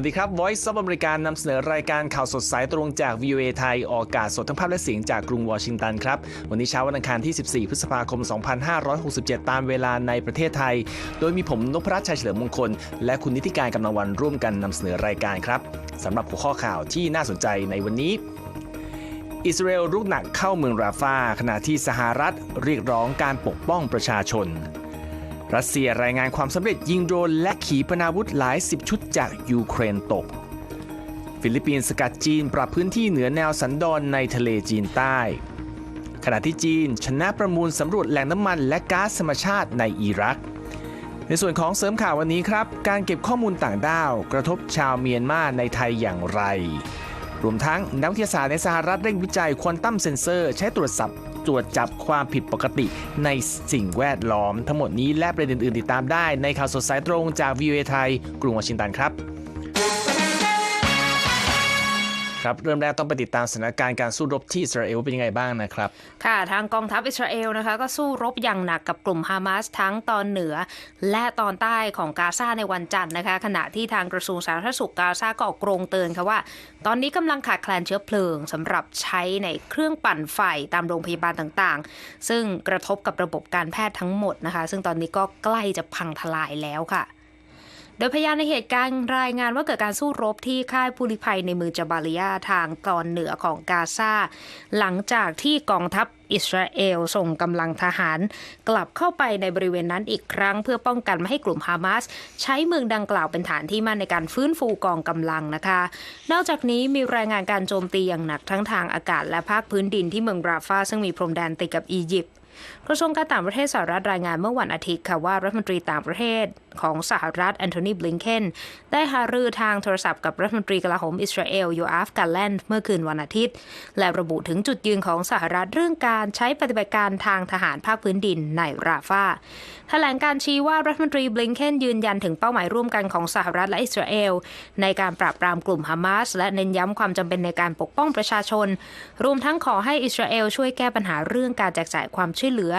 วัสดีครับ Voice of อเมริกันนำเสนอรายการข่าวสดสายตรงจาก VOA ไทย ออกอากาศสดทั้งภาพและเสียงจากกรุงวอชิงตันครับ วันนี้เช้าวันอังคารที่ 14 พฤษภาคม 2567 ตามเวลาในประเทศไทย โดยมีผมนพรัชชัยเฉลิมมงคล และคุณนิติการกำลังวันร่วมกันนำเสนอรายการครับสำหรับหัวข้อข่าวที่น่าสนใจในวันนี้อิสราเอลรุกหนักเข้าเมืองราฟาขณะที่สหรัฐเรียกร้องการปกป้องประชาชน รัสเซียรายงานความสำเร็จยิงโดรนและขีปนาวุธหลายสิบชุดจากยูเครนตก ฟิลิปปินส์สกัดจีนปรับพื้นที่เหนือแนวสันดอนในทะเลจีนใต้ ขณะที่จีนชนะประมูลสำรวจแหล่งน้ำมันและก๊าซธรรมชาติในอิรัก ในส่วนของเสริมข่าววันนี้ครับ การเก็บข้อมูลต่างด้าว กระทบชาวเมียนมาในไทยอย่างไร รวมทั้งนักวิทยาศาสตร์ในสหรัฐเร่งวิจัยควอนตัมเซนเซอร์ ใช้ตรวจสับ ตรวจจับความผิดปกติในสิ่งแวดล้อม ทั้งหมดนี้และประเด็นอื่นติดตามได้ในข่าวสดสายตรงจาก VOA ไทย กรุงวอชิงตันครับ ครับเริ่มแรกต้องไปติดตามสถานการณ์การสู้รบที่อิสราเอลเป็นยังไงบ้างนะครับ ค่ะทางกองทัพอิสราเอลนะคะ ก็สู้รบอย่างหนักกับกลุ่มฮามาสทั้งตอนเหนือ และตอนใต้ของกาซาในวันจันทร์นะคะ ขณะที่ทางกระทรวงสาธารณสุขกาซาก็ออกโรงเตือนค่ะว่า ตอนนี้กำลังขาดแคลนเชื้อเพลิงสำหรับใช้ในเครื่องปั่นไฟตามโรงพยาบาลต่างๆ ซึ่งกระทบกับระบบการแพทย์ทั้งหมดนะคะ ซึ่งตอนนี้ก็ใกล้จะพังทลายแล้วค่ะ โดยพยานในเหตุการณ์รายงานว่าเกิดการสู้รบที่ค่ายผู้ลี้ภัยในเมืองจาบาลิยาทางตอนเหนือของกาซาหลังจากที่กองทัพอิสราเอลส่งกำลังทหาร กลับเข้าไปในบริเวณนั้นอีกครั้ง เพื่อป้องกันไม่ให้กลุ่มฮามาสใช้เมืองดังกล่าวเป็นฐานที่มั่นในการฟื้นฟูกองกำลังนะคะ นอกจากนี้มีรายงานการโจมตีอย่างหนักทั้งทางอากาศและภาคพื้นดินที่เมืองราฟาซึ่งมีพรมแดนติดกับอียิปต์ กระทรวงการต่างประเทศสหรัฐรายงานเมื่อวันอาทิตย์ค่ะว่ารัฐมนตรีต่างประเทศของสหรัฐแอนโทนีบลิงเคนได้หารือทางโทรศัพท์กับรัฐมนตรีกลาโหมอิสราเอลโยอาฟกาแลนด์เมื่อคืนวันอาทิตย์ และระบุถึงจุดยืนของสหรัฐเรื่องการใช้ปฏิบัติการทางทหารภาคพื้นดินในราฟา แถลงการชี้ว่ารัฐมนตรีบลิงเคนยืนยันถึงเป้าหมายร่วมกันของสหรัฐและอิสราเอล ในการปราบปรามกลุ่มฮามาสและเน้นย้ำความจำเป็นในการปกป้องประชาชน รวมทั้งขอให้อิสราเอลช่วยแก้ปัญหาเรื่องการแจกจ่ายความช่วยเหลือ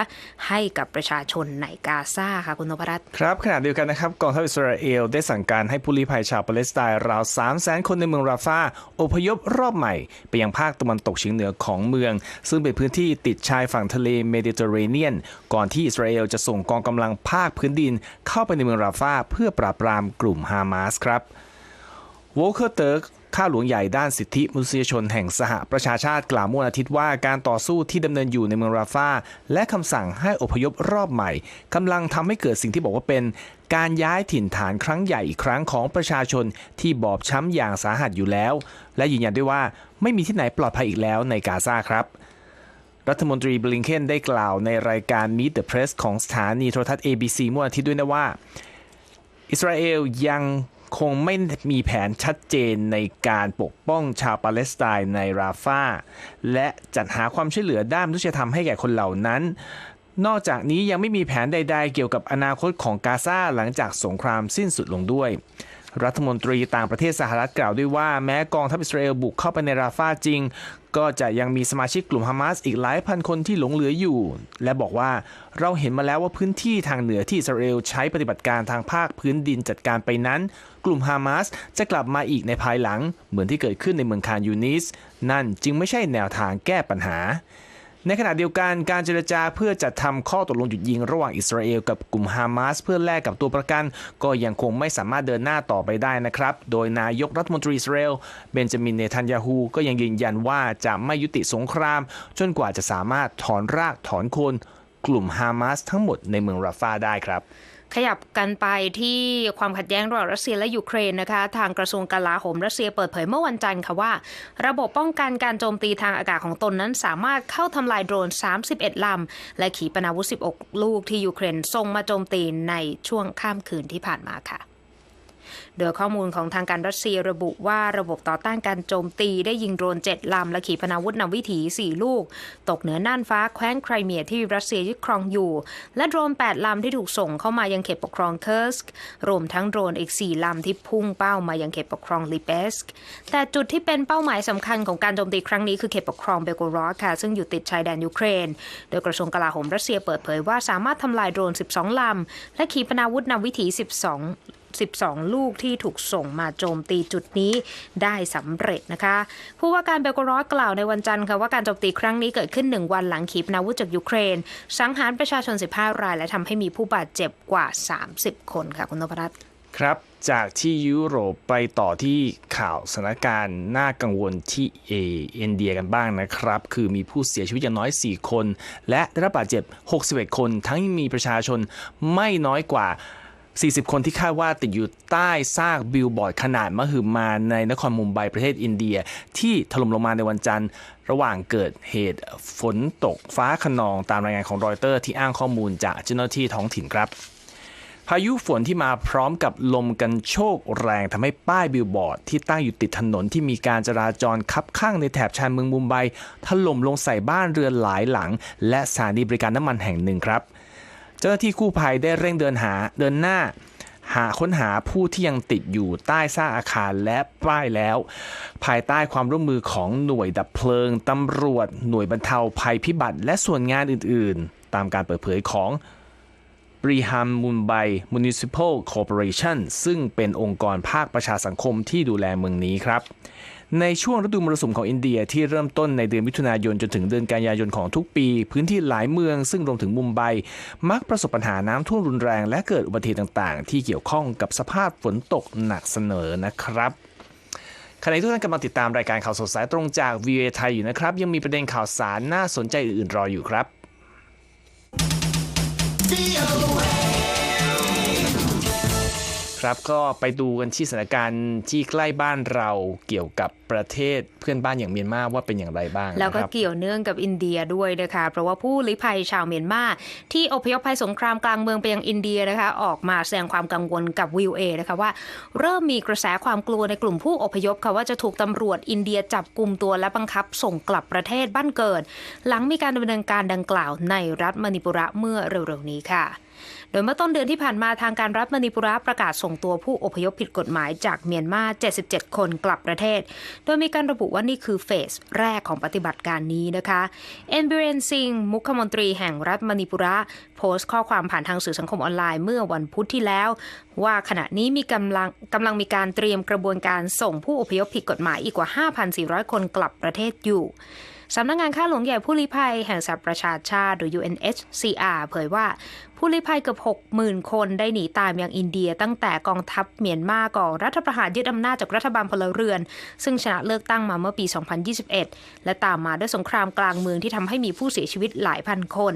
ให้กับประชาชนในกาซาค่ะคุณนพรัตน์ครับขณะเดียวกันนะครับกองทัพอิสราเอลได้สั่งการให้ผู้ลี้ภัยชาวปาเลสไตน์ราว3 0 0 0 0 0 คนในเมืองราฟาอพยพรอบใหม่ ไปยังภาคตะวันตกเฉียงเหนือของเมือง ซึ่งเป็นพื้นที่ติดชายฝั่งทะเลเมดิเตอร์เรเนียน ก่อนที่อิสราเอลจะส่งกองกำลังำลังภาคพื้นดินเข้าไปในเมืองราฟาเพื่อปราบปรามกลุ่มฮามาสครับโวลเคอร์เติร์กข้าหลวงใหญ่ด้านสิทธิมนุษยชนแห่งสหประชาชาติกล่าวเมื่ออาทิตย์ว่าการต่อสู้ที่ดำเนินอยู่ในเมืองราฟาและคำสั่งให้อพยพรอบใหม่กำลังทำให้เกิดสิ่งที่บอกว่าเป็น การย้ายถิ่นฐานครั้งใหญ่อีกครั้งของประชาชนที่บอบช้ำอย่างสาหัสอยู่แล้ว และยืนยันด้วยว่าไม่มีที่ไหนปลอดภัยอีกแล้วในกาซาครับ รัฐมนตรีบลิงเคนได้กล่าวในรายการ Meet the Press ของสถานีโทรทัศน์ ABC เมื่อวันอาทิตย์ด้วยนะว่า อิสราเอลยังคงไม่มีแผนชัดเจนในการปกป้องชาวปาเลสไตน์ในราฟาและจัดหาความช่วยเหลือด้านมนุษยธรรมให้แก่คนเหล่านั้น นอกจากนี้ยังไม่มีแผนใด ๆ เกี่ยวกับอนาคตของกาซาหลังจากสงครามสิ้นสุดลงด้วย รัฐมนตรีต่างประเทศสหรัฐกล่าวด้วยว่าแม้กองทัพอิสราเอลบุกเข้าไปในราฟาจริง ก็จะยังมีสมาชิกกลุ่มฮามาสอีกหลายพันคนที่หลงเหลืออยู่ และบอกว่าเราเห็นมาแล้วว่าพื้นที่ทางเหนือที่อิสราเอลใช้ปฏิบัติการทางภาคพื้นดินจัดการไปนั้น กลุ่มฮามาสจะกลับมาอีกในภายหลัง เหมือนที่เกิดขึ้นในเมืองคานยูนิส นั่นจึงไม่ใช่แนวทางแก้ปัญหา ในขณะเดียวกันการเจรจาเพื่อจัดทำข้อตกลงหยุดยิงระหว่างอิสราเอลกับกลุ่มฮามาสเพื่อแลกกับตัวประกัน ก็ยังคงไม่สามารถเดินหน้าต่อไปได้นะครับ โดยนายกรัฐมนตรีอิสราเอลเบนจามินเนทันยาฮูก็ยังยืนยันว่าจะไม่ยุติสงคราม จนกว่าจะสามารถถอนรากถอนโคนกลุ่มฮามาสทั้งหมดในเมืองราฟาได้ครับ ขยับกันไปที่ความขัดแย้งระหว่างรัสเซียและยูเครนนะคะทางกระทรวงกลาโหมรัสเซียเปิดเผยเมื่อวันจันทร์ค่ะว่า ระบบป้องกันการโจมตีทางอากาศของตนนั้นสามารถเข้าทำลายโดรน 31 ลำ และขีปนาวุธ 16 ลูกที่ยูเครนส่งมาโจมตีในช่วงข้ามคืนที่ผ่านมาค่ะ โดยข้อมูลของทางการรัสเซียระบุว่าระบบต่อต้านการโจมตีได้ยิงโดรน7ลำและขีปนาวุธนำวิถี 4 ลูก ตกเหนือน่านฟ้าแคว้นไครเมียที่รัสเซียยึดครองอยู่ และโดรน 8 ลำที่ถูกส่งเข้ามายังเขตปกครองเคิร์สกรวมทั้งโดรนอีก 4 ลำที่พุ่งเป้ามายังเขตปกครองลิเปสกแต่จุดที่เป็นเป้าหมายสำคัญของการโจมตีครั้งนี้คือเขตปกครองเบโกรอดค่ะซึ่งอยู่ติดชายแดนยูเครน โดยกระทรวงกลาโหมรัสเซียเปิดเผยว่าสามารถทำลายโดรน 12 ลำและขีปนาวุธนำวิถี 12 12 ลูกที่ถูกส่งมาโจมตีจุดนี้ได้สำเร็จนะคะ ผู้ว่าการเบลกรอดกล่าวในวันจันทร์ค่ะว่าการโจมตีครั้งนี้เกิดขึ้น 1 วันหลังขีปนาวุธจากยูเครน สังหารประชาชน 15 ราย และทำให้มีผู้บาดเจ็บกว่า 30 คนค่ะคุณนพรัตน์ครับจากที่ยุโรปไปต่อที่ข่าวสถานการณ์น่ากังวลที่เออินเดียกันบ้างนะครับ คือมีผู้เสียชีวิตอย่างน้อย 4 คน และได้รับบาดเจ็บ 61 คน ทั้งมีประชาชนไม่น้อยกว่า 40 คนที่คาดว่าติดอยู่ใต้ซากบิลบอร์ดขนาดมหึมาในนครมุมไบประเทศอินเดีย ที่ถล่มลงมาในวันจันทร์ ระหว่างเกิดเหตุฝนตกฟ้าขนองตามรายงานของรอยเตอร์ที่อ้างข้อมูลจากเจ้าหน้าที่ท้องถิ่นครับพายุฝนที่มาพร้อมกับลมกันโชกแรงทำให้ป้ายบิลบอร์ด ที่ตั้งอยู่ติดถนนที่มีการจราจรคับข้างในแถบชานเมืองมุมไบถล่มลงใส่บ้านเรือนหลายหลัง และสถานีบริการน้ำมันแห่งหนึ่งครับ เจ้าหน้าที่กู้ภัยได้เร่งเดินหาเดินหน้าหาค้นหาผู้ที่ยังติดอยู่ใต้ซากอาคารและป้ายแล้ว ภายใต้ความร่วมมือของหน่วยดับเพลิง ตำรวจ หน่วยบรรเทาภัยพิบัติ และส่วนงานอื่น ๆ ตามการเปิดเผยของบริฮัมมุนไบ Municipal Corporation ซึ่งเป็นองค์กรภาคประชาสังคมที่ดูแลเมืองนี้ครับ ในช่วงฤดูมรสุมของอินเดียที่เริ่มต้นในเดือนมิถุนายนจนถึงเดือนกันยายนของทุกปี พื้นที่หลายเมืองซึ่งรวมถึงมุมไบมักประสบปัญหาน้ำท่วมรุนแรง และเกิดอุบัติเหตุต่างๆ ที่เกี่ยวข้องกับสภาพฝนตกหนักเสนอนะครับขณะที่ทุกท่านกำลังติดตามรายการข่าวสดสายตรงจาก VOA ไทยอยู่นะครับ ยังมีประเด็นข่าวสารน่าสนใจอื่นๆรออยู่ครับ ครับก็ไปดูกันที่สถานการณ์ที่ใกล้บ้านเราเกี่ยวกับประเทศเพื่อนบ้านอย่างเมียนมาว่าเป็นอย่างไรบ้าง แล้วก็เกี่ยวเนื่องกับอินเดียด้วยนะคะเพราะว่าผู้ลี้ภัยชาวเมียนมาที่อพยพภัยสงครามกลางเมืองไปยังอินเดียนะคะ ออกมาแสดงความกังวลกับวิวเอนะคะว่าเริ่มมีกระแสความกลัวในกลุ่มผู้อพยพค่ะว่าจะถูกตำรวจอินเดียจับกลุ่มตัวและบังคับส่งกลับประเทศบ้านเกิด หลังมีการดำเนินการดังกล่าวในรัฐมณิปุระเมื่อเร็วๆนี้ค่ะ โดยเมื่อต้นเดือนที่ผ่านมาทางการรัฐมณิปุระประกาศส่งตัวผู้อพยพผิดกฎหมายจากเมียนมา 77 คนกลับประเทศ โดยมีการระบุว่านี่คือเฟสแรกของปฏิบัติการนี้นะคะเอนบิเรนซิงมุขมนตรีแห่งรัฐมณิปุระโพสต์ข้อความผ่านทางสื่อสังคมออนไลน์เมื่อวันพุธที่แล้ว ว่าขณะนี้มีกำลังกำลังมีการเตรียมกระบวนการส่งผู้อพยพผิดกฎหมายอีกกว่า 5,400 คนกลับประเทศอยู่สำนักงงานข้าหลวงใหญ่ผู้ลี้ภัยแห่งสหประชาชาติหรือ UNHCR เผยว่า ผู้ลี้ภัยเกือบ 60,000 คนได้หนีตามยังอินเดีย ตั้งแต่กองทัพเมียนมาก่อรัฐประหารยึดอำนาจจากรัฐบาลพลเรือน ซึ่งชนะเลือกตั้งมาเมื่อปี 2021 และตามมาด้วยสงครามกลางเมืองที่ทำให้มีผู้เสียชีวิตหลายพันคน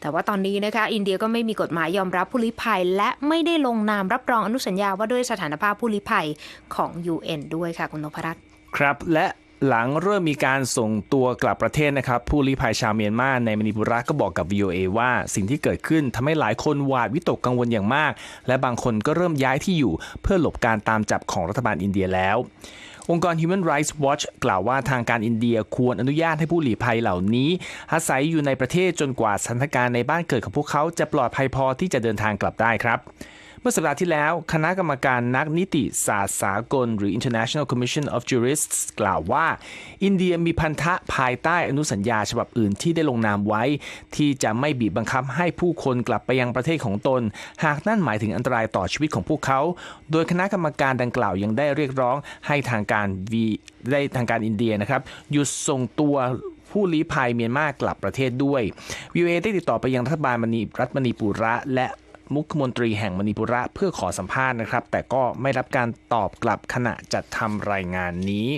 แต่ว่าตอนนี้นะคะอินเดียก็ไม่มีกฎหมายยอมรับผู้ลี้ภัย และไม่ได้ลงนามรับรองอนุสัญญาว่าด้วยสถานภาพผู้ลี้ภัยของ UN ด้วยค่ะคุณนพรัตน์ครับและ หลังเริ่มมีการส่งตัวกลับประเทศนะครับ ผู้ลี้ภัยชาวเมียนมาในมณิปุระก็บอกกับ VOA ว่าสิ่งที่เกิดขึ้นทำให้หลายคนหวาดวิตกกังวลอย่างมาก และบางคนก็เริ่มย้ายที่อยู่ เพื่อหลบการตามจับของรัฐบาลอินเดียแล้ว องค์กร Human Rights Watch กล่าวว่าทางการอินเดียควรอนุญาตให้ผู้หลีภัยเหล่านี้ อาศัยอยู่ในประเทศจนกว่าสถานการณ์ในบ้านเกิดของพวกเขาจะปลอดภัยพอที่จะเดินทางกลับได้ครับ เมื่อสัปดาห์ที่แล้ว คณะกรรมการนักนิติศาสตร์สากล หรือ International Commission of Jurists กล่าวว่า อินเดียมีพันธะภายใต้อนุสัญญาฉบับอื่นที่ได้ลงนามไว้ ที่จะไม่บีบบังคับให้ผู้คนกลับไปยังประเทศของตน หากนั่นหมายถึงอันตรายต่อชีวิตของพวกเขา โดยคณะกรรมการดังกล่าวยังได้เรียกร้องให้ทางการวีได้ทางการอินเดียนะครับหยุดส่งตัวผู้ลี้ภัยเมียนมากลับประเทศด้วยวิวเอได้ติดต่อไปยังรัฐบาลมณีรัฐมณีปุระและ มุขมนตรีแห่งมณีปุระเพื่อขอสัมภาษณ์นะครับ แต่ก็ไม่รับการตอบกลับขณะจัดทำรายงานนี้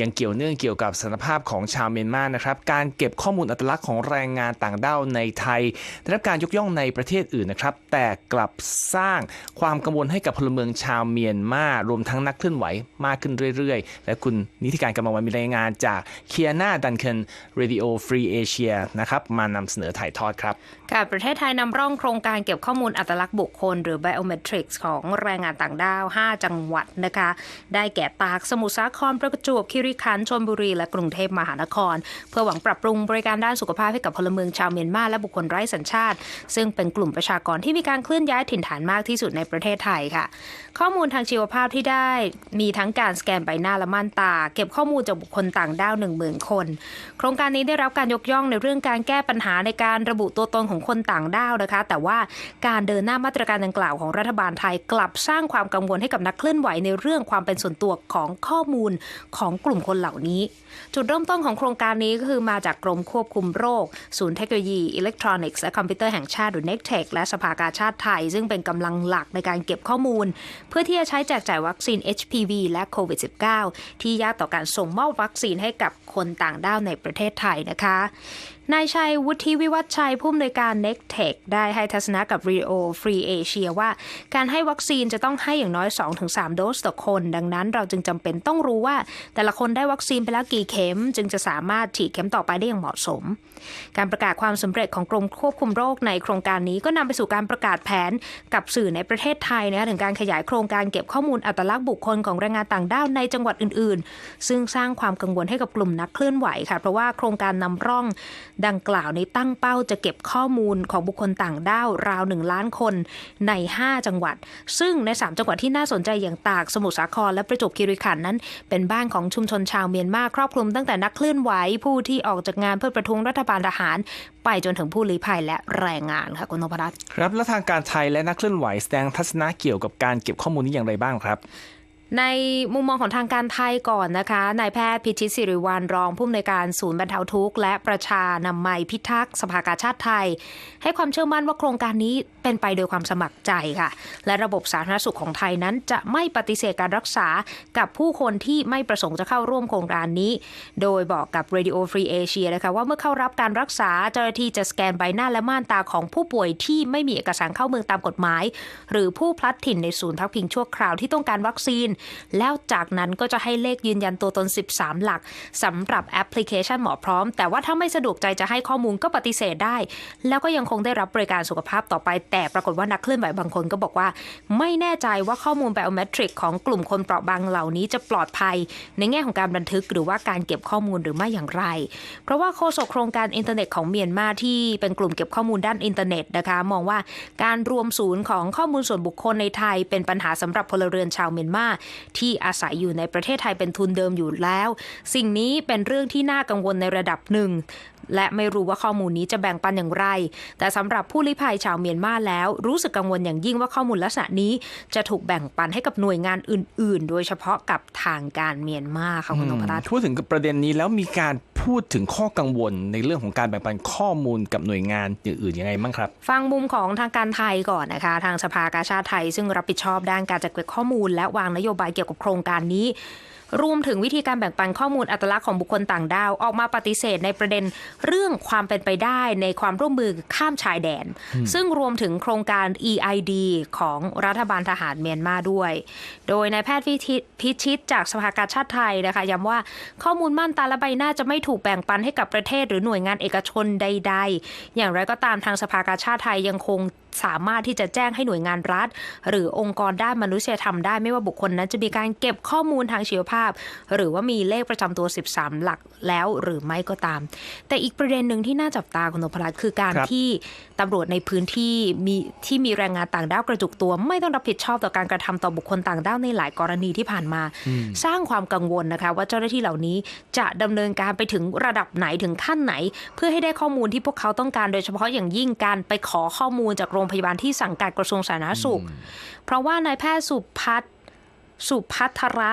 ยังเกี่ยวเนื่องเกี่ยวกับสถานภาพของชาวเมียนมานะครับ การเก็บข้อมูลอัตลักษณ์ของแรงงานต่างด้าวในไทย ได้รับการยกย่องในประเทศอื่นนะครับ แต่กลับสร้างความกังวลให้กับพลเมืองชาวเมียนมารวมทั้งนักเคลื่อนไหวมากขึ้นเรื่อยๆ และคุณนิติการกำลังวันมีรายงานจากเคียนาดันเคน Radio Free Asia นะครับมานำเสนอถ่ายทอดครับ ค่ะประเทศไทยนำร่องโครงการเก็บข้อมูลอัตลักษณ์บุคคล หรือ biometrics ของแรงงานต่างด้าว 5 จังหวัดนะคะ ได้แก่ตาก สมุทรสาคร ประจวบ คีรีขันธ์ชลบุรี และกรุงเทพมหานคร เพื่อหวังปรับปรุงบริการด้านสุขภาพให้กับพลเมืองชาวเมียนมาและบุคคลไร้สัญชาติ ซึ่งเป็นกลุ่มประชากรที่มีการเคลื่อนย้ายถิ่นฐานมากที่สุดในประเทศไทยค่ะ ข้อมูลทางชีวภาพที่ได้มีทั้งการสแกนใบหน้าและม่านตา เก็บข้อมูลจากบุคคลต่างด้าว10,000 คน โครงการนี้ได้รับการยกย่องในเรื่องการแก้ปัญหาในการระบุตัวตนของคนต่างด้าวนะคะ แต่ว่าการเดินหน้ามาตรการดังกล่าวของรัฐบาลไทยกลับสร้างความกังวลให้กับนักเคลื่อนไหวในเรื่องความเป็นส่วนตัวของข้อมูลของกลุ่มคนเหล่านี้ จุดเริ่มต้นของโครงการนี้ก็คือมาจากกรมควบคุมโรค ศูนย์เทคโนโลยีอิเล็กทรอนิกส์และคอมพิวเตอร์แห่งชาติหรือ NECTEC และสภากาชาติไทย ซึ่งเป็นกำลังหลักในการเก็บข้อมูล เพื่อที่จะใช้แจกจ่ายวัคซีน HPV และโควิด -19 ที่ยากต่อการส่งมอบวัคซีนให้กับคนต่างด้าวในประเทศไทยนะคะ นายชัยวุฒิวิวัฒชัยผู้อำนวยการ n e c t e c h ได้ให้ทัศนะกับ Rio Free Asia ว่า การให้วัคซีนจะต้องให้อย่างน้อย 2-3 โดสต่อคน ดังนั้นเราจึงจำเป็นต้องรู้ว่า แต่ละคนได้วัคซีนไปแล้วกี่เข็ม จึงจะสามารถฉีดเข็มต่อไปได้อย่างเหมาะสม การประกาศความสำเร็จของกรมควบคุมโรคในโครงการนี้ก็นำไปสู่การประกาศแผนกับสื่อในประเทศไทยนะคะถึงการขยายโครงการเก็บข้อมูลอัตลักษณ์บุคคลของแรงงานต่างด้าวในจังหวัดอื่น ๆ ซึ่งสร้างความกังวลให้กับกลุ่มนักเคลื่อนไหวค่ะเพราะว่าโครงการนำร่องดังกล่าวในตั้งเป้าจะเก็บข้อมูลของบุคคลต่างด้าวราว 1 ล้านคนใน 5 จังหวัด ซึ่งใน 3 จังหวัดที่น่าสนใจอย่างตาก สมุทรสาครและประจวบคีรีขันธ์นั้น เป็นบ้านของชุมชนชาวเมียนมาครอบคลุมตั้งแต่นักเคลื่อนไหวผู้ที่ออกจากงานเพื่อประท้วงรัฐบาลทหาร ไปจนถึงผู้ลี้ภัยและแรงงานค่ะคุณนพรัตน์ครับแล้วทางการไทยและนักเคลื่อนไหวแสดงทัศนะเกี่ยวกับการเก็บข้อมูลนี้อย่างไรบ้างครับ ในมุมมองของทางการไทยก่อนนะคะ นายแพทย์พิชิตสิริวัลรองผู้อำนวยการศูนย์บรรเทาทุกข์และประชานามัยพิทักษ์สภากาชาติไทย ให้ความเชื่อมั่นว่าโครงการนี้เป็นไปโดยความสมัครใจค่ะ และระบบสาธารณสุขของไทยนั้นจะไม่ปฏิเสธการรักษากับผู้คนที่ไม่ประสงค์จะเข้าร่วมโครงการนี้ โดยบอกกับ Radio Free Asia นะคะว่าเมื่อเข้ารับการรักษาเจ้าหน้าที่จะสแกนใบหน้าและม่านตาของผู้ป่วยที่ไม่มีเอกสารเข้าเมืองตามกฎหมาย หรือผู้พลัดถิ่นในศูนย์พักพิงชั่วคราวที่ต้องการวัคซีนแล้วจากนั้นก็จะให้เลขยืนยันตัวตน 13 หลักสำหรับแอปพลิเคชันหมอพร้อม แต่ว่าถ้าไม่สะดวกใจจะให้ข้อมูลก็ปฏิเสธได้ แล้วก็ยังคงได้รับบริการสุขภาพต่อไป แต่ปรากฏว่านักเคลื่อนไหวบางคนก็บอกว่า ไม่แน่ใจว่าข้อมูลไบโอเมตริกของกลุ่มคนเปราะบางเหล่านี้จะปลอดภัย ในแง่ของการบันทึกหรือว่าการเก็บข้อมูลหรือไม่อย่างไร เพราะว่าโฆษกโครงการอินเทอร์เน็ตของเมียนมาที่เป็นกลุ่มเก็บข้อมูลด้านอินเทอร์เน็ตนะคะมองว่าการรวมศูนย์ของข้อมูลส่วนบุคคลในไทย เป็นปัญหาสำหรับพลเรือนชาวเมียนมาที่อาศัยอยู่ในประเทศไทยเป็นทุนเดิมอยู่แล้ว สิ่งนี้เป็นเรื่องที่น่ากังวลในระดับหนึ่ง และไม่รู้ว่าข้อมูลนี้จะแบ่งปันอย่างไร แต่สำหรับผู้ลี้ภัยชาวเมียนมาแล้ว รู้สึกกังวลอย่างยิ่งว่าข้อมูลลักษณะนี้ จะถูกแบ่งปันให้กับหน่วยงานอื่น ๆ โดยเฉพาะกับทางการเมียนมาค่ะคุณนพรัตน์พูดถึงประเด็นนี้แล้วมีการพูดถึงข้อกังวลในเรื่องของการแบ่งปันข้อมูลกับหน่วยงานอื่นๆยังไงบ้างครับ ฟังมุมของทางการไทยก่อนนะคะ ทางสภากาชาติไทย ซึ่งรับผิดชอบด้านการจัดเก็บข้อมูล และวางนโยบายเกี่ยวกับโครงการนี้ รวมถึงวิธีการแบ่งปันข้อมูลอัตลักษณ์ของบุคคลต่างด้าว ออกมาปฏิเสธในประเด็นเรื่องความเป็นไปได้ในความร่วมมือข้ามชายแดน ซึ่งรวมถึงโครงการ EID ของรัฐบาลทหารเมียนมาด้วย โดยนายแพทย์พิชิตพิชิตจากสภากาชาติไทยนะคะย้ำว่าข้อมูลม่านตาและใบหน้าจะไม่ถูกแบ่งปันให้กับประเทศ หรือหน่วยงานเอกชนใด ๆ อย่างไรก็ตามทางสภากาชาติไทยยังคง สามารถที่จะแจ้งให้หน่วยงานรัฐ หรือองค์กรด้านมนุษยธรรมได้ไม่ว่าบุคคลนั้นจะมีการเก็บข้อมูลทางชีวภาพ หรือว่ามีเลขประจำตัว 13 หลักแล้วหรือไม่ก็ตาม แต่อีกประเด็นหนึ่งที่น่าจับตาคุณนพรัตน์คือการครับที่ตำรวจในพื้นที่มีที่มีแรงงานต่างด้าวกระจุกตัว ไม่ต้องรับผิดชอบต่อการกระทำต่อบุคคลต่างด้าวในหลายกรณีที่ผ่านมา สร้างความกังวลนะคะ ว่าเจ้าหน้าที่เหล่านี้จะดำเนินการไปถึงระดับไหนถึงขั้นไหน เพื่อให้ได้ข้อมูลที่พวกเขาต้องการโดยเฉพาะอย่างยิ่งการไปขอข้อมูลจากโรงพยาบาลที่สังกัดกระทรวงสาธารณสุข เพราะว่านายแพทย์สุพัฒน์สุพัทระ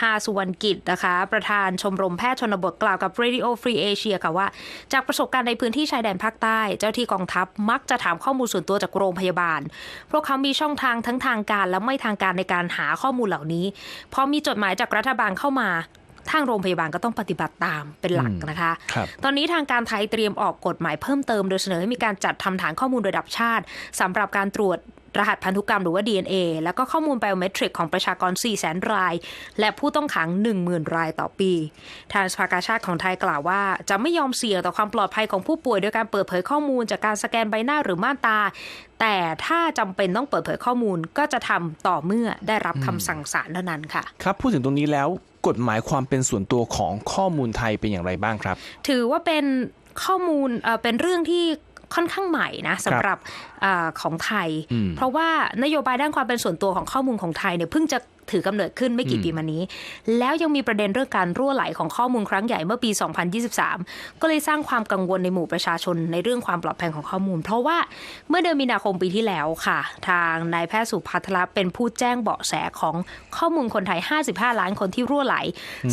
ฮาสุวรรณกิจนะคะ ประธานชมรมแพทย์ชนบทกล่าวกับ Radio Free Asia ค่ะว่า จากประสบการณ์ในพื้นที่ชายแดนภาคใต้ เจ้าที่กองทัพมักจะถามข้อมูลส่วนตัวจากโรงพยาบาล พวกเขามีช่องทางทั้งทางการและไม่ทางการในการหาข้อมูลเหล่านี้พอมีจดหมายจากรัฐบาลเข้ามา ทางโรงพยาบาลก็ต้องปฏิบัติตามเป็นหลักนะคะครับตอนนี้ทางการไทยเตรียมออกกฎหมายเพิ่มเติม โดยเสนอให้มีการจัดทำฐานข้อมูลระดับชาติสำหรับการตรวจรหัสพันธุกรรมหรือว่า DNA แล้วก็ข้อมูลไบโอเมตริกของประชากร4 0 0 0 0 0 ราย และผู้ต้องขัง 10,000 รายต่อปี ทางสภากาชาติของไทยกล่าวว่า จะไม่ยอมเสี่ยงต่อความปลอดภัยของผู้ป่วยโดยการเปิดเผยข้อมูลจากการสแกนใบหน้าหรือม่านตา แต่ถ้าจำเป็นต้องเปิดเผยข้อมูลก็จะทำต่อเมื่อได้รับคำสั่งศาลเท่านั้นค่ะ ครับพูดถึงตรงนี้แล้ว กฎหมายความเป็นส่วนตัวของข้อมูลไทยเป็นอย่างไรบ้างครับ ถือว่าเป็นข้อมูลเอ่อเป็นเรื่องที่ค่อนข้างใหม่นะสำหรับอาของไทยอืมเพราะว่านโยบายด้านความเป็นส่วนตัวของข้อมูลของไทยเนี่ยเพิ่งจะถือกำเนิดขึ้นไม่กี่ปีมานี้ แล้วยังมีประเด็นเรื่องการรั่วไหลของข้อมูลครั้งใหญ่เมื่อปี 2023 ก็เลยสร้างความกังวลในหมู่ประชาชนในเรื่องความปลอดภัยของข้อมูล เพราะว่าเมื่อเดือนมีนาคมปีที่แล้วค่ะ ทางนายแพทย์สุพัทรเป็นผู้แจ้งเบาะแสของข้อมูลคนไทย 55 ล้านคนที่รั่วไหล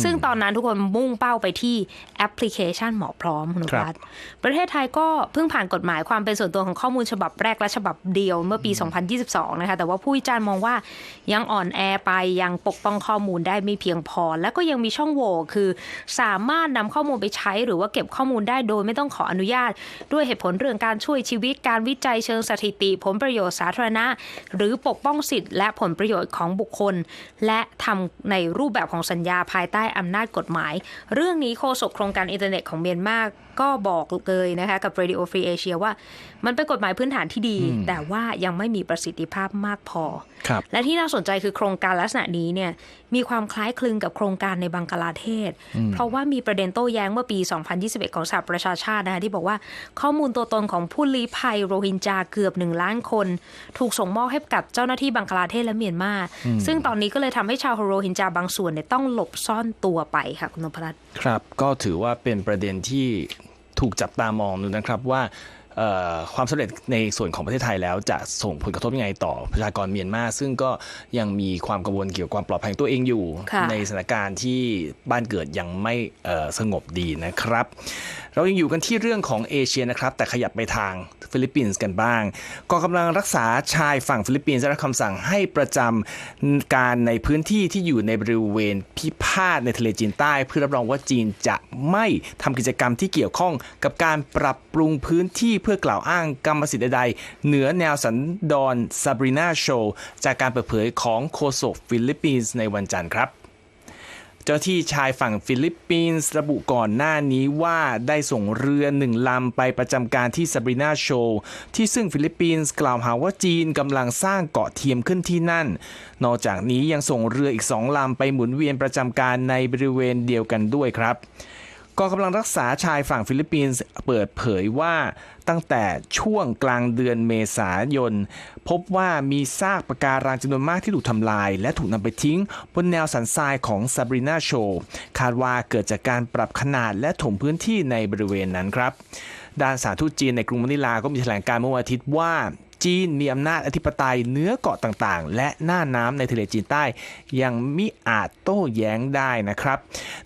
ซึ่งตอนนั้นทุกคนมุ่งเป้าไปที่แอปพลิเคชันหมอพร้อมคุณครับพัฒน์ประเทศไทยก็เพิ่งผ่านกฎหมายความเป็นส่วนตัวของข้อมูลฉบับแรกและฉบับเดียวเมื่อปี 2022 นะคะ แต่ว่าผู้วิจารณ์มองว่ายังอ่อนแอไปยังปกป้องข้อมูลได้ไม่เพียงพอ และก็ยังมีช่องโหว่คือ สามารถนำข้อมูลไปใช้ หรือว่าเก็บข้อมูลได้โดยไม่ต้องขออนุญาต ด้วยเหตุผลเรื่องการช่วยชีวิตการวิจัยเชิงสถิติ ผลประโยชน์สาธารณะ หรือปกป้องสิทธิและผลประโยชน์ของบุคคล และทำในรูปแบบของสัญญาภายใต้อำนาจกฎหมาย เรื่องนี้โฆษกโครงการอินเทอร์เน็ตของเมียนมาก็บอกเลยนะคะกับ Radio Free Asia ว่า มันเป็นกฎหมายพื้นฐานที่ดี แต่ว่ายังไม่มีประสิทธิภาพมากพอครับและที่น่าสนใจคือโครงการลักษณะนี้เนี่ยมีความคล้ายคลึงกับโครงการในบังกลาเทศ เพราะว่ามีประเด็นโต้แย้งเมื่อปี 2021 ของสหประชาชาตินะคะที่บอกว่าข้อมูลตัวตนของผู้ลี้ภัยโรฮิงญาเกือบหนึ่งล้านคน ถูกส่งมอบให้กับเจ้าหน้าที่บังกลาเทศและเมียนมาซึ่งตอนนี้ก็เลยทำให้ชาวโรฮิงญาบางส่วนเนี่ยต้องหลบซ่อนตัวไปค่ะคุณนพรัตน์ครับ ก็ถือว่าเป็นประเด็นที่ถูกจับตามองดูนะครับว่าเอ่อ ความสำเร็จในส่วนของประเทศไทยแล้วจะส่งผลกระทบยังไงต่อประชากรเมียนมา ซึ่งก็ยังมีความกังวลเกี่ยวกับความปลอดภัยของตัวเองอยู่ค่ะในสถานการณ์ที่บ้านเกิดยังไม่เอ่อสงบดีนะครับ เรายังอยู่กันที่เรื่องของเอเชียนะครับ แต่ขยับไปทางฟิลิปปินส์กันบ้างกองกำลังรักษาชายฝั่งฟิลิปปินส์ได้รับคำสั่งให้ประจำการในพื้นที่ที่อยู่ในบริเวณพิพาทในทะเลจีนใต้ เพื่อรับรองว่าจีนจะไม่ทำกิจกรรมที่เกี่ยวข้องกับการปรับปรุงพื้นที่เพื่อกล่าวอ้างกรรมสิทธิ์ใดๆ เหนือแนวสันดอนซาบรีนาโชจากการเปิดเผยของโฆษกฟิลิปปินส์ในวันจันทร์ครับเจ้าที่ชายฝั่งฟิลิปปินส์ระบุก่อนหน้านี้ว่าได้ส่งเรือหนึ่งลำไปประจำการที่ซาบรีนาโชที่ซึ่งฟิลิปปินส์กล่าวหาว่าจีนกำลังสร้างเกาะเทียมขึ้นที่นั่น นอกจากนี้ยังส่งเรืออีกสองลำไปหมุนเวียนประจำการในบริเวณเดียวกันด้วยครับ กองกำลังรักษาชายฝั่งฟิลิปปินส์เปิดเผยว่าตั้งแต่ช่วงกลางเดือนเมษายน พบว่ามีซากปะการังจำนวนมากที่ถูกทำลาย และถูกนำไปทิ้ง บนแนวสันทรายของซาบรีนาโชคาดว่าเกิดจากการปรับขนาดและถมพื้นที่ในบริเวณนั้นครับ ด้านสถารทูตจีนในกรุงมะนิลาก็มีแถลงการเมื่อวันอาทิตย์ว่า จีนมีอำนาจอธิปไตยเหนือเกาะต่างๆ และหน้าน้ำในทะเลจีนใต้ ยังมิอาจโต้แย้งได้นะครับ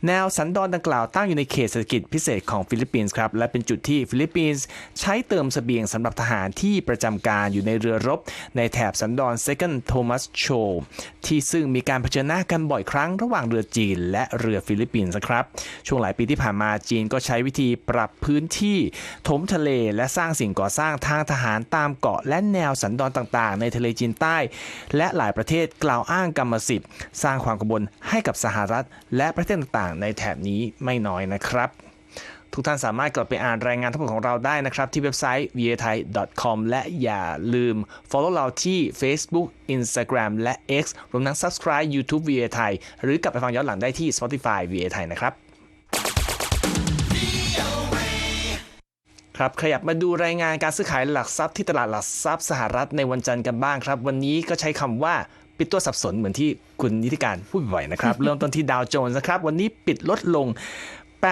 แนวสันดอนดังกล่าวตั้งอยู่ในเขตเศรษฐกิจพิเศษของฟิลิปปินส์ครับและเป็นจุดที่ฟิลิปปินส์ใช้เติมเสบียงสำหรับทหารที่ประจำการอยู่ในเรือรบ ในแถบสันดอน Second Thomas Show ที่ซึ่งมีการเผชิญหน้ากันบ่อยครั้งระหว่างเรือจีน และเรือฟิลิปปินส์ครับ ช่วงหลายปีที่ผ่านมาจีนก็ใช้วิธีปรับพื้นที่ ถมทะเลและสร้างสิ่งก่อสร้างทางทหารตามเกาะและแนวสันดอนต่างๆ ในทะเลจีนใต้ และหลายประเทศกล่าวอ้างกรรมสิทธิ์ สร้างความกังวลให้กับสหรัฐ และประเทศต่างๆ ในแถบนี้ไม่น้อยนะครับทุกท่านสามารถกลับไปอ่านรายงานทั้งหมดของเราได้นะครับ ที่เว็บไซต์ v a t h a i com และอย่าลืม follow เราที่ Facebook Instagram และ X รวมทั้ง subscribe YouTube v a t h a i หรือกลับไปฟังย้อนหลังได้ที่ Spotify v a t h a i นะครับ ครับขยับมาดูรายงานการซื้อขายหลักทรัพย์ที่ตลาดหลักทรัพย์สหรัฐในวันจันทร์กันบ้างครับ วันนี้ก็ใช้คำว่าปิดตัวสับสนเหมือนที่คุณนิติการพูดบ่อยนะครับ เริ่มต้นที่ดาวโจนส์นะครับ วันนี้ปิดลดลง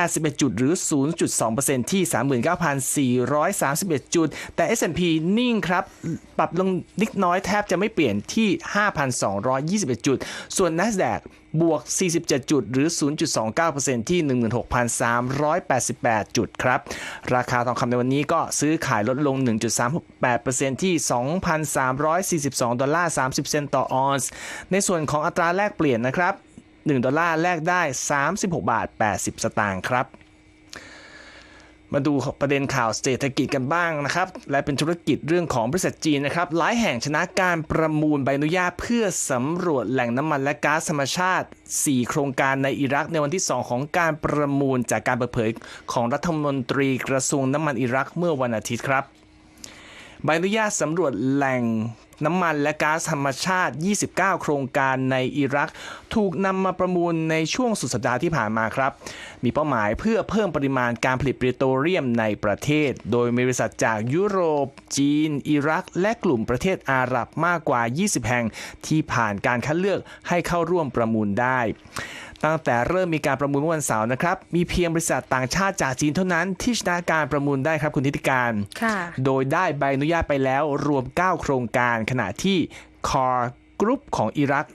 81 จุดหรือ 0.2%ที่ 39,431 จุด แต่ S&P นิ่งครับ ปรับลงนิดน้อยแทบจะไม่เปลี่ยนที่ 5,221 จุด ส่วน NASDAQ บวก 47 จุด หรือ 0.29%ที่ 16,388 จุดครับ ราคาทองคำในวันนี้ก็ซื้อขายลดลง 1.38%ที่ 2,342 ดอลลาร์ 30 เซนต์ต่อออนซ์ ในส่วนของอัตราแลกเปลี่ยนนะครับ 1 ดอลลาร์แลกได้ 36 บาท 80 สตางค์ครับ มาดูประเด็นข่าวเศรษฐกิจกันบ้างนะครับ และเป็นธุรกิจเรื่องของบริษัทจีนนะครับ หลายแห่งชนะการประมูลใบอนุญาตเพื่อสำรวจแหล่งน้ำมันและก๊าซธรรมชาติ 4 โครงการในอิรักในวันที่ 2 ของการประมูลจากการเปิดเผยของรัฐมนตรีกระทรวงน้ำมันอิรักเมื่อวันอาทิตย์ครับใบอนุญาตสำรวจแหล่ง น้ำมันและก๊าซธรรมชาติ 29 โครงการในอิรัก ถูกนำมาประมูลในช่วงสุดสัปดาห์ที่ผ่านมาครับ มีเป้าหมายเพื่อเพิ่มปริมาณการผลิตปิโตรเลียมในประเทศ โดยมีบริษัทจากยุโรป จีน อิรัก และกลุ่มประเทศอาหรับมากกว่า 20 แห่งที่ผ่านการคัดเลือกให้เข้าร่วมประมูลได้ ตั้งแต่เริ่มมีการประมูลเมื่อวันเสาร์นะครับ มีเพียงบริษัทต่างชาติจากจีนเท่านั้นที่ชนะการประมูลได้ครับคุณทิติการค่ะโดยได้ใบอนุญาตไปแล้วรวม 9 โครงการขณะที่ Car Group ของอิรัก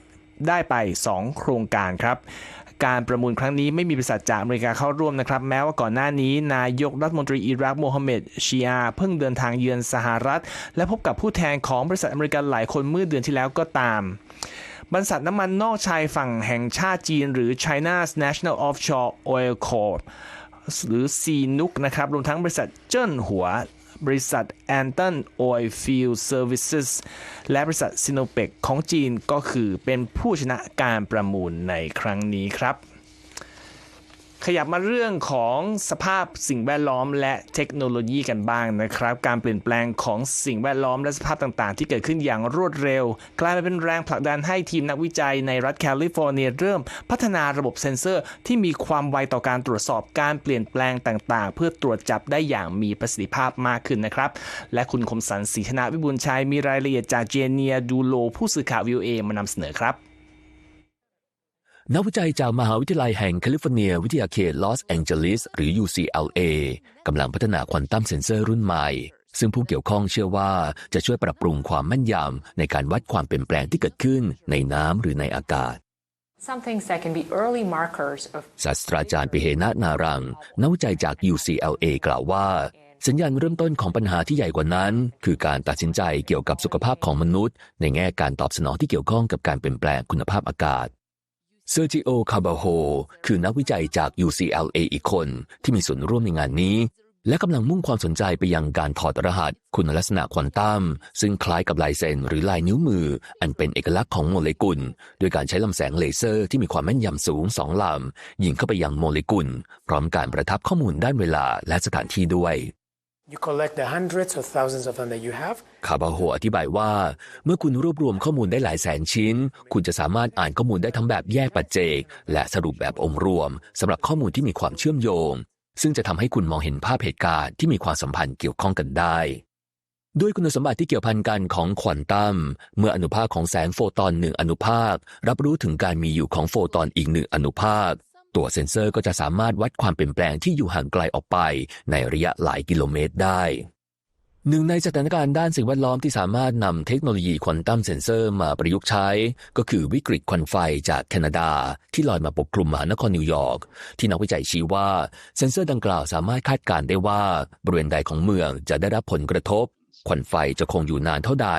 ได้ไป 2 โครงการครับการประมูลครั้งนี้ไม่มีบริษัทจากอเมริกาเข้าร่วมนะครับ แม้ว่าก่อนหน้านี้ นายกรัฐมนตรีอิรักโมฮัมเหม็ดชีอาเพิ่งเดินทางเยือนสหรัฐ และพบกับผู้แทนของบริษัทอเมริกันหลายคนเมื่อเดือนที่แล้วก็ตาม บริษัทน้ำมันนอกชายฝั่งแห่งชาติจีน หรือ China's National Offshore Oil Corp หรือ CNOOC นะครับรวมทั้งบริษัทเจิ้นหัว บริษัท Anton Oil Field Services และบริษัท Sinopec ของจีนก็คือเป็นผู้ชนะการประมูลในครั้งนี้ครับ ขยับมาเรื่องของสภาพสิ่งแวดล้อมและเทคโนโลยีกันบ้างนะครับ การเปลี่ยนแปลงของสิ่งแวดล้อมและสภาพต่างๆ ที่เกิดขึ้นอย่างรวดเร็ว กลายมาเป็นแรงผลักดันให้ทีมนักวิจัยในรัฐแคลิฟอร์เนียเริ่มพัฒนาระบบเซ็นเซอร์ ที่มีความไวต่อการตรวจสอบการเปลี่ยนแปลงต่างๆ เพื่อตรวจจับได้อย่างมีประสิทธิภาพมากขึ้นนะครับ และคุณคมสันศรีธนาวิบูลชัยมีรายละเอียดจากเจเนียดูโลผู้สื่อข่าววิวเอมานำเสนอครับ นักวิจัยจากมหาวิทยาลัยแห่งแคลิฟอร์เนีย วิทยาเขตลอสแองเจลิสหรือ UCLA กำลังพัฒนาควอนตัมเซ็นเซอร์รุ่นใหม่ ซึ่งผู้เกี่ยวข้องเชื่อว่าจะช่วยปรับปรุงความแม่นยำในการวัดความเปลี่ยนแปลงที่เกิดขึ้นในน้ำหรือในอากาศ Some things that can be early markers of ศาสตราจารย์ปิเฮนะนารัง นักวิจัยจาก UCLA กล่าวว่า สัญญาณเริ่มต้นของปัญหาที่ใหญ่กว่านั้น คือการตัดสินใจเกี่ยวกับสุขภาพของมนุษย์ ในแง่การตอบสนองที่เกี่ยวข้องกับการเปลี่ยนแปลงคุณภาพอากาศ เซอร์จิโอ คาบาโฮ คือนักวิจัยจาก UCLA อีกคนที่มีส่วนร่วมในงานนี้ และกำลังมุ่งความสนใจไปยังการถอดรหัส คุณลักษณะควอนตัมซึ่งคล้ายกับลายเซ็นหรือลายนิ้วมือ อันเป็นเอกลักษณ์ของโมเลกุล โดยการใช้ลำแสงเลเซอร์ที่มีความแม่นยำสูงสองลำยิงเข้าไปยังโมเลกุล พร้อมการประทับข้อมูลด้านเวลาและสถานที่ด้วย คาบาโฮอธิบายว่า เมื่อคุณรวบรวมข้อมูลได้หลายแสนชิ้น คุณจะสามารถอ่านข้อมูลได้ทั้งแบบแยกปัจเจก และสรุปแบบองค์รวมสำหรับข้อมูลที่มีความเชื่อมโยง ซึ่งจะทำให้คุณมองเห็นภาพเหตุการณ์ที่มีความสัมพันธ์เกี่ยวข้องกันได้ ด้วยคุณสมบัติที่เกี่ยวพันกันของควอนตัมเมื่ออนุภาคของแสงโฟตอนหนึ่งอนุภาครับรู้ถึงการมีอยู่ของโฟตอนอีกหนึ่งอนุภาค ตัวเซ็นเซอร์ก็จะสามารถวัดความเปลี่ยนแปลงที่อยู่ห่างไกลออกไปในระยะหลายกิโลเมตรได้หนึ่งในสถานการณ์ด้านสิ่งแวดล้อมที่สามารถนำเทคโนโลยีควอนตัมเซนเซอร์มาประยุกต์ใช้ ก็คือวิกฤตควันไฟจากแคนาดา ที่ลอยมาปกคลุมมหานครนิวยอร์กที่นักวิจัยชี้ว่าเซนเซอร์ดังกล่าวสามารถคาดการณ์ได้ว่า บริเวณใดของเมืองจะได้รับผลกระทบ ควันไฟจะคงอยู่นานเท่าใด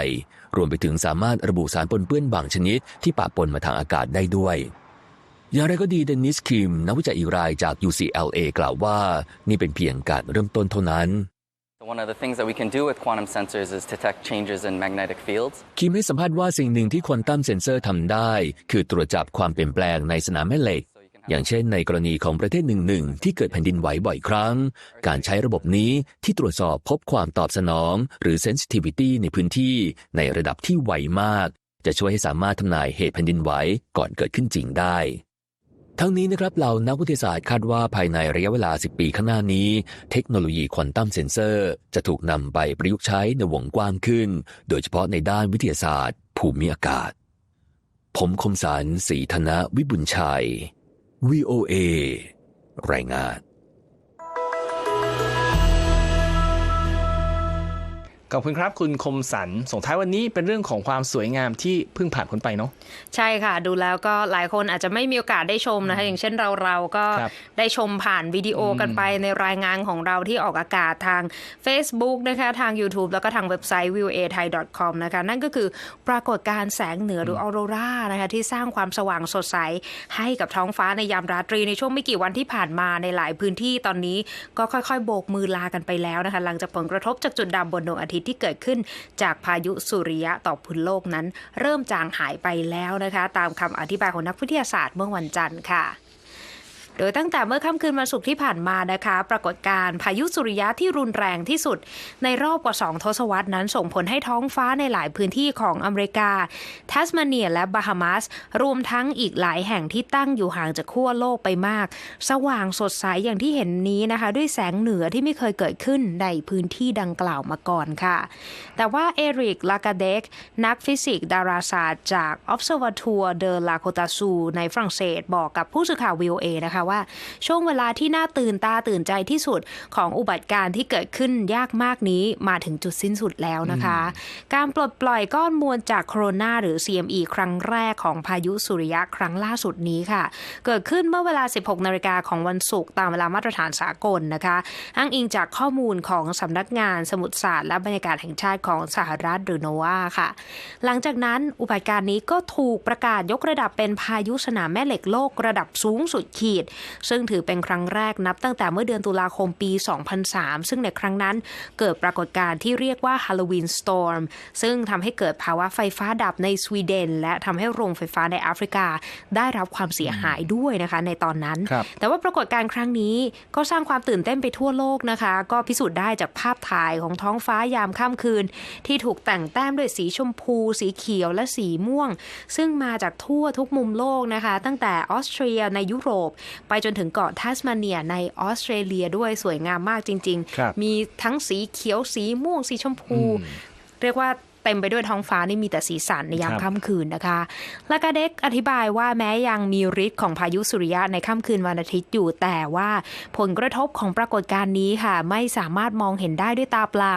รวมไปถึงสามารถระบุสารปนเปื้อนบางชนิดที่ปะปนมาทางอากาศได้ด้วย อย่างไรก็ดีเดนิสคิมนักวิจัยอีกรายจาก UCLA กล่าวว่า นี่เป็นเพียงการเริ่มต้นเท่านั้น One of the things that we can do with quantum sensors is detect changes in magnetic fields. คิมให้สัมภาษณ์ว่าสิ่งหนึ่งที่ควอนตัมเซนเซอร์ทำได้ คือตรวจจับความเปลี่ยนแปลงในสนามแม่เหล็ก อย่างเช่นในกรณีของประเทศหนึ่งๆที่เกิดแผ่นดินไหวบ่อยครั้ง การใช้ระบบนี้ที่ตรวจสอบพบความตอบสนอง หรือ sensitivity ในพื้นที่ในระดับที่ไวมาก จะช่วยให้สามารถทำนายเหตุแผ่นดินไหวก่อนเกิดขึ้นจริงได้ ทั้งนี้นะครับเหล่านักวิทยาศาสตร์คาดว่าภายในระยะเวลา 10 ปีข้างหน้านี้ เทคโนโลยีควอนตัมเซนเซอร์ จะถูกนำไปประยุกต์ใช้ในวงกว้างขึ้น โดยเฉพาะในด้านวิทยาศาสตร์ ภูมิอากาศ ผมคมสารสีธนวิบุญชัย VOA รายงาน ขอบคุณครับคุณคมสันส่งท้ายวันนี้เป็นเรื่องของความสวยงามที่เพิ่งผ่านพ้นไปเนาะใช่ค่ะ ดูแล้วก็หลายคนอาจจะไม่มีโอกาสได้ชมนะคะ อย่างเช่นเราเราก็ครับได้ชมผ่านวิดีโอกันไปในรายงานของเราที่ออกอากาศทาง Facebook นะคะทาง YouTube แล้วก็ทางเว็บไซต์ v i e w a thai com นะคะนั่นก็คือปรากฏการณ์แสงเหนือหรือออโรรานะคะที่สร้างความสว่างสดใส ให้กับท้องฟ้าในยามราตรีในช่วงไม่กี่วันที่ผ่านมาในหลายพื้นที่ตอนนี้ก็ค่อยๆ โบกมือลากันไปแล้วนะคะหลังจากผลกระทบจากจุดดำบนดวงอาทิตย์ที่เกิดขึ้นจากพายุสุริยะต่อพื้นโลกนั้น เริ่มจางหายไปแล้วนะคะ ตามคำอธิบายของนักวิทยาศาสตร์เมื่อวันจันทร์ค่ะ โดยตั้งแต่เมื่อค่ำคืนวันศุกร์ที่ผ่านมานะคะ ปรากฏการณ์พายุสุริยะที่รุนแรงที่สุด ในรอบกว่า 2 ทศวรรษนั้นส่งผลให้ท้องฟ้าในหลายพื้นที่ของอเมริกาแทสมาเนียและบาฮามาส รวมทั้งอีกหลายแห่งที่ตั้งอยู่ห่างจากขั้วโลกไปมาก สว่างสดใสอย่างที่เห็นนี้นะคะ ด้วยแสงเหนือที่ไม่เคยเกิดขึ้นในพื้นที่ดังกล่าวมาก่อนค่ะ แต่ว่าเอริก ลากาเดก นักฟิสิกส์ดาราศาสตร์จาก Observatoire de la Côte d'Azur ในฝรั่งเศสบอกกับผู้สื่อข่าว VOA นะคะว่าช่วงเวลาที่น่าตื่นตาตื่นใจที่สุดของอุบัติการณ์ที่เกิดขึ้นยากมากนี้มาถึงจุดสิ้นสุดแล้วนะคะ การปลดปล่อยก้อนมวลจากโคโรนาหรือ CME ครั้งแรกของพายุสุริยะครั้งล่าสุดนี้ค่ะ เกิดขึ้นเมื่อเวลา 16 นาฬิกาของวันศุกร์ตามเวลามาตรฐานสากลนะคะอ้างอิงจากข้อมูลของสำนักงานสมุทรศาสตร์และบรรยากาศแห่งชาติของสหรัฐหรือโนวาค่ะ หลังจากนั้นอุบัติการณ์นี้ก็ถูกประกาศยกระดับเป็นพายุสนามแม่เหล็กโลกระดับสูงสุดขีดซึ่งถือเป็นครั้งแรกนับตั้งแต่เมื่อเดือนตุลาคมปี 2003 ซึ่งในครั้งนั้นเกิดปรากฏการณ์ที่เรียกว่า Halloween Storm ซึ่งทำให้เกิดภาวะไฟฟ้าดับในสวีเดน และทำให้โรงไฟฟ้าในแอฟริกา ได้รับความเสียหายด้วยนะคะในตอนนั้นครับแต่ว่าปรากฏการณ์ครั้งนี้ก็สร้างความตื่นเต้นไปทั่วโลกนะคะ ก็พิสูจน์ได้จากภาพถ่ายของท้องฟ้ายามค่ำคืน ที่ถูกแต่งแต้มด้วยสีชมพู สีเขียวและสีม่วง ซึ่งมาจากทั่วทุกมุมโลกนะคะ ตั้งแต่ออสเตรียในยุโรปไปจนถึงเกาะทัสมาเนียในออสเตรเลียด้วยสวยงามมากจริงครับมีทั้งสีเขียวสีม่วงสีชมพู เรียกว่า เต็มไปด้วยท้องฟ้านี่มีแต่สีสันในยามครับค่ำคืนนะคะ ลากาเด็กอธิบายว่าแม้ยังมีฤทธิ์ของพายุสุริยะในค่ำคืนวันอาทิตย์อยู่แต่ว่าผลกระทบของปรากฏการณ์นี้ค่ะ ไม่สามารถมองเห็นได้ด้วยตาเปล่า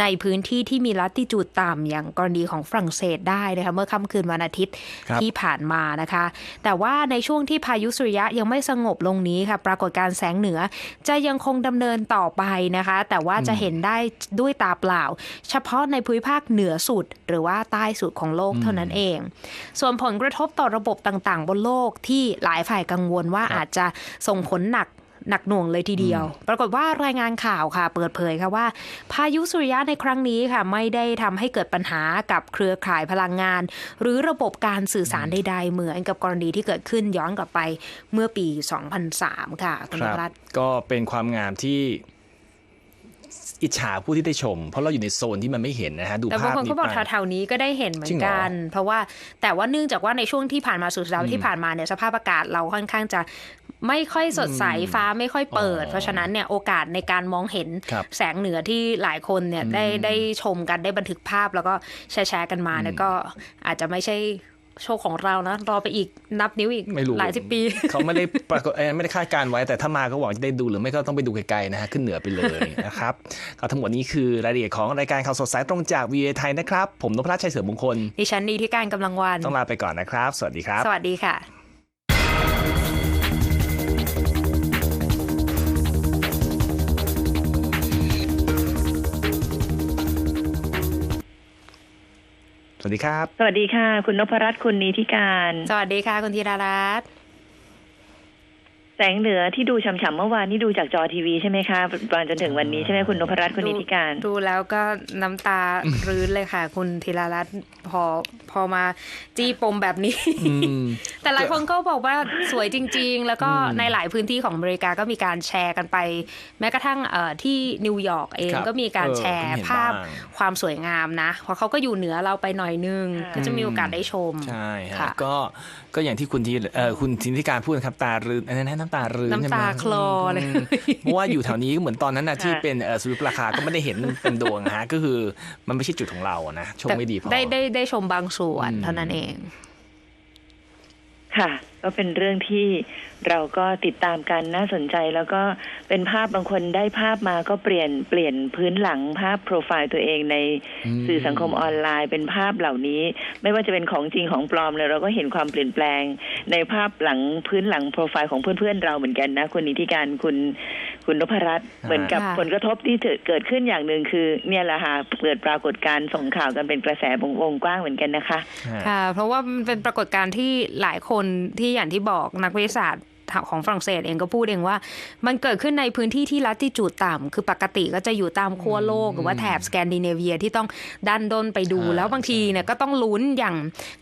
ในพื้นที่ที่มีลัติจูดต่ำอย่างกรณีของฝรั่งเศสได้นะคะเมื่อค่ำคืนวันอาทิตย์ครับที่ผ่านมานะคะ แต่ว่าในช่วงที่พายุสุริยะยังไม่สงบลงนี้ค่ะ ปรากฏการณ์แสงเหนือ จะยังคงดำเนินต่อไปนะคะ แต่ว่าจะเห็นได้ด้วยตาเปล่า เฉพาะในภูมิภาคเหนือสุด หรือว่าใต้สุดของโลกเท่านั้นเอง ส่วนผลกระทบต่อระบบต่างๆ บนโลกที่หลายฝ่ายกังวลว่าอาจจะส่งผลหนักหนักหน่วงเลยทีเดียว ปรากฏว่ารายงานข่าวค่ะ เปิดเผยค่ะว่า พายุสุริยะในครั้งนี้ค่ะ ไม่ได้ทำให้เกิดปัญหากับเครือข่ายพลังงาน หรือระบบการสื่อสารใดๆ เหมือนกับกรณีที่เกิดขึ้นย้อนกลับไปเมื่อปี 2003 ค่ะคุณครับรัตน์ก็เป็นความงามที่ อิจฉาผู้ที่ได้ชม เพราะเราอยู่ในโซนที่มันไม่เห็นนะฮะดูแต่บาภางพคนนี้ก็บอกไปแถวๆนี้ก็ได้เห็นเหมือจรินงเหรอกัน เพราะว่าแต่ว่าเนื่องจากว่าในช่วงที่ผ่านมาสุดสัปดาห์ที่ผ่านมาเนี่ยสภาพอากาศเราค่อนข้างจะไม่ค่อยสดใสฟ้าไม่ค่อยเปิดอ๋อเพราะฉะนั้นเนี่ยโอกาสในการมองเห็นครับแสงเหนือที่หลายคนเนี่ยได้ได้ชมกันได้บันทึกภาพแล้วก็แชร์แชร์กันมาเนี่ยก็อาจจะไม่ใช่ โชคของเรานะ รอไปอีกนับนิ้วอีกไม่รู้หลายสิบปี เขาไม่ได้ปรากฏเอ่อไม่ได้คาดการณ์ไว้แต่ถ้ามาก็หวังจะได้ดูหรือไม่ก็ต้องไปดูไกลๆนะฮะขึ้นเหนือไปเลยนะครับก็ทั้งหมดนี้คือรายละเอียดของรายการข่าวสดสายตรงจาก VA ไทยนะครับ ผมนพรัชชัยเสือมงคลดิฉันนีที่การกำลังวันต้องลาไปก่อนนะครับ สวัสดีครับ สวัสดีค่ะ สวัสดีครับ สวัสดีค่ะ คุณนพรัตน์คุณนีธิการ สวัสดีค่ะ คุณธีรารัตน์ แสงเหนือที่ดูฉ่ำๆเมื่อวานนี่ดูจากจอทีวีใช่ไหมคะวันจนถึงวันนี้ใช่ไหมคุณนพรัตน์คุณนีธิการ ดูแล้วก็น้ำตารื้นเลยค่ะ คุณธีรารัตน์พอพอมาจี้ปมแบบนี้ แต่หลายคนก็บอกว่าสวยจริง ๆ แล้วก็ในหลายพื้นที่ของอเมริกาก็มีการแชร์กันไป แม้กระทั่งเอ่อที่นิวยอร์กเองครับก็มีการเออแชร์ผมเห็นภาพบ้างความสวยงามนะ เพราะเขาก็อยู่เหนือเราไปหน่อยนึงค่ะก็จะมีโอกาสได้ชมใช่ฮะค่ะก็ ก็อย่างที่คุณทีเอ่อคุณทินทิการพูดนะครับตารืนอันนั้นนะน้ำตารืนน้ำใช่ไหมตาคลอเลยมเพราะว่าอยู่แถวนี้ก็เหมือนตอนนั้นนะที่ค่ะเป็นเอ่อสุริยุปราคาก็ไม่ได้เห็นเป็นดวงนะฮะก็คือมันไม่ใช่จุดของเราอะนะโชคไม่ดีพอได้ได้ได้ชมบางส่วนอืมเท่านั้นเอง ค่ะ ก็เป็นเรื่องที่ เราก็ติดตามกันน่าสนใจแล้วก็เป็นภาพบางคนได้ภาพมาก็เปลี่ยนเปลี่ยนพื้นหลังภาพโปรไฟล์ตัวเองในอืมสื่อสังคมออนไลน์ เป็นภาพเหล่านี้ ไม่ว่าจะเป็นของจริงของปลอมเลยเราก็เห็นความเปลี่ยนแปลง ในภาพหลังพื้นหลังโปรไฟล์ของเพื่อนๆเราเหมือนกันนะคุณนิติการคุณคุณนพรัตน์เหมือนกับค่ะผลกระทบที่เกิดเกิดขึ้นอย่างหนึ่งคือ เนี่ยแหละค่ะเกิดปรากฏการณ์ส่งข่าวกันเป็นกระแสวงกว้างเหมือนกันนะคะฮะค่ะ เพราะว่ามันเป็นปรากฏการณ์ที่หลายคนที่อย่างที่บอกนักวิทยาศาสตร์ ของฝรั่งเศสเองก็พูดเองว่า มันเกิดขึ้นในพื้นที่ที่ลัติจูดต่ำคือปกติก็จะอยู่ตามขั้วโลกหรือว่าแถบสแกนดิเนเวียที่ต้องดันด้นไปดูใช่แล้วบางทีเนี่ยก็ต้องลุ้นอย่าง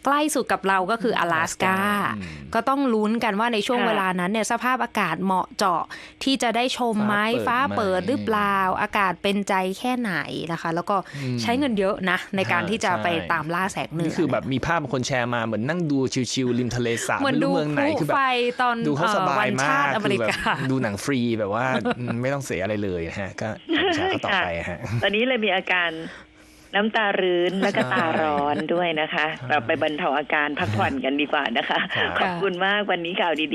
ใกล้สุดกับเราก็คือ阿拉สกาอืมก็ต้องลุ้นกันว่าในช่วงค่ะเวลานั้นเนี่ยสภาพอากาศเหมาะเจาะที่จะได้ชมไหมฟ้าฟ้าเปิเปิดดไหมหรือเปล่าอากาศเป็นใจแค่ไหนนะคะ แล้วก็ใช้เงินเยอะนะ ในการที่จะไปใช่ตามล่าแสงเหนือนี่คือแบบมีภาพบางคนแชร์มาเหมือนนั่งดูชิวๆริมทะเลสาบเหมือนไม่ดูรู้เมืองไหนพลุคือแบบไฟตอนดูเขาสบาวัยนมาชากติอเมคืริอแบบกาดูหนังฟรีแบบว่าอืมไม่ต้องเสียอะไรเลยนะฮะ ก็แชร์เขาต่อไปฮะ ตอนนี้เลยมีอาการน้ำตารื้นแล้วก็ตาร้อนด้วยนะคะ เราไปบรรเทาอาการพักผ่อนกันดีกว่านะคะครับขอบคุณมากวันนี้ข่าวดีๆ